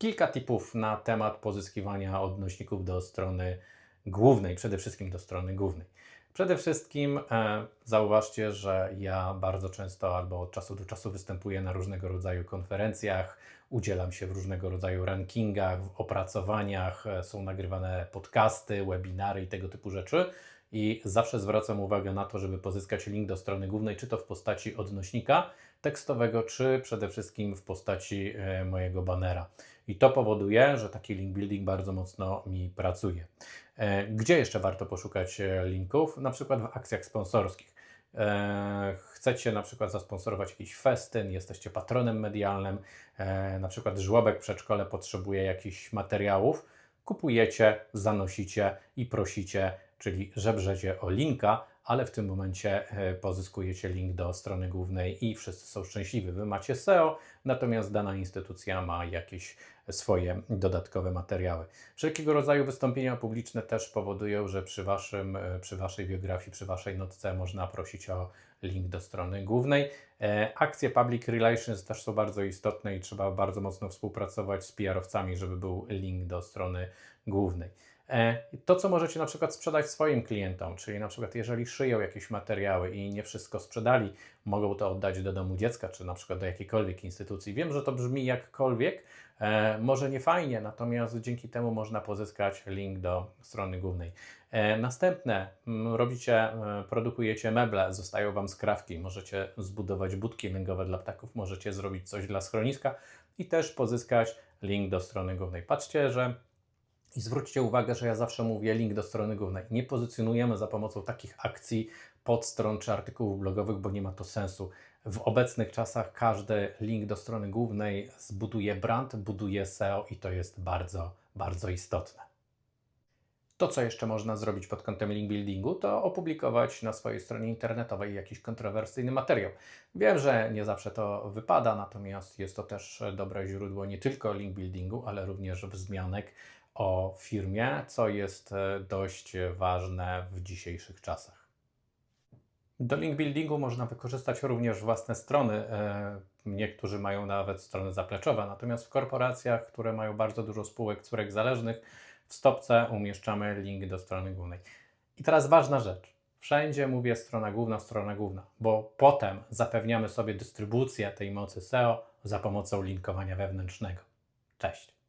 kilka tipów na temat pozyskiwania odnośników do strony głównej, przede wszystkim do strony głównej. Przede wszystkim e, zauważcie, że ja bardzo często albo od czasu do czasu występuję na różnego rodzaju konferencjach, udzielam się w różnego rodzaju rankingach, w opracowaniach, e, są nagrywane podcasty, webinary i tego typu rzeczy. I zawsze zwracam uwagę na to, żeby pozyskać link do strony głównej, czy to w postaci odnośnika tekstowego, czy przede wszystkim w postaci e, mojego banera. I to powoduje, że taki link building bardzo mocno mi pracuje. E, Gdzie jeszcze warto poszukać e, linków? Na przykład w akcjach sponsorskich. Chcecie na przykład zasponsorować jakiś festyn, jesteście patronem medialnym, na przykład żłobek przedszkole potrzebuje jakichś materiałów, kupujecie, zanosicie i prosicie, czyli żebrzecie o linka, ale w tym momencie e, pozyskujecie link do strony głównej i wszyscy są szczęśliwi. Wy macie SEO, natomiast dana instytucja ma jakieś swoje dodatkowe materiały. Wszelkiego rodzaju wystąpienia publiczne też powodują, że przy, waszym, e, przy Waszej biografii, przy Waszej notce można prosić o link do strony głównej. E, Akcje public relations też są bardzo istotne i trzeba bardzo mocno współpracować z PR-owcami, żeby był link do strony głównej. E, To, co możecie na przykład sprzedać swoim klientom, czyli na przykład jeżeli szyją jakieś materiały i nie wszystko sprzedali, mogą to oddać do domu dziecka, czy na przykład do jakiejkolwiek instytucji. Wiem, że to brzmi jakkolwiek, e, może nie fajnie, natomiast dzięki temu można pozyskać link do strony głównej. E, Następne, mm, robicie, produkujecie meble, zostają Wam skrawki, możecie zbudować budki lęgowe dla ptaków, możecie zrobić coś dla schroniska i też pozyskać link do strony głównej. Patrzcie, że i zwróćcie uwagę, że ja zawsze mówię link do strony głównej. Nie pozycjonujemy za pomocą takich akcji podstron czy artykułów blogowych, bo nie ma to sensu. W obecnych czasach każdy link do strony głównej zbuduje brand, buduje SEO i to jest bardzo, bardzo istotne. To, co jeszcze można zrobić pod kątem link buildingu, to opublikować na swojej stronie internetowej jakiś kontrowersyjny materiał. Wiem, że nie zawsze to wypada, natomiast jest to też dobre źródło nie tylko link buildingu, ale również wzmianek o firmie, co jest e, dość ważne w dzisiejszych czasach. Do link buildingu można wykorzystać również własne strony. e, Niektórzy mają nawet strony zapleczowe, natomiast w korporacjach, które mają bardzo dużo spółek, córek zależnych, w stopce umieszczamy link do strony głównej. I teraz ważna rzecz. Wszędzie mówię strona główna, strona główna, bo potem zapewniamy sobie dystrybucję tej mocy SEO za pomocą linkowania wewnętrznego. Cześć.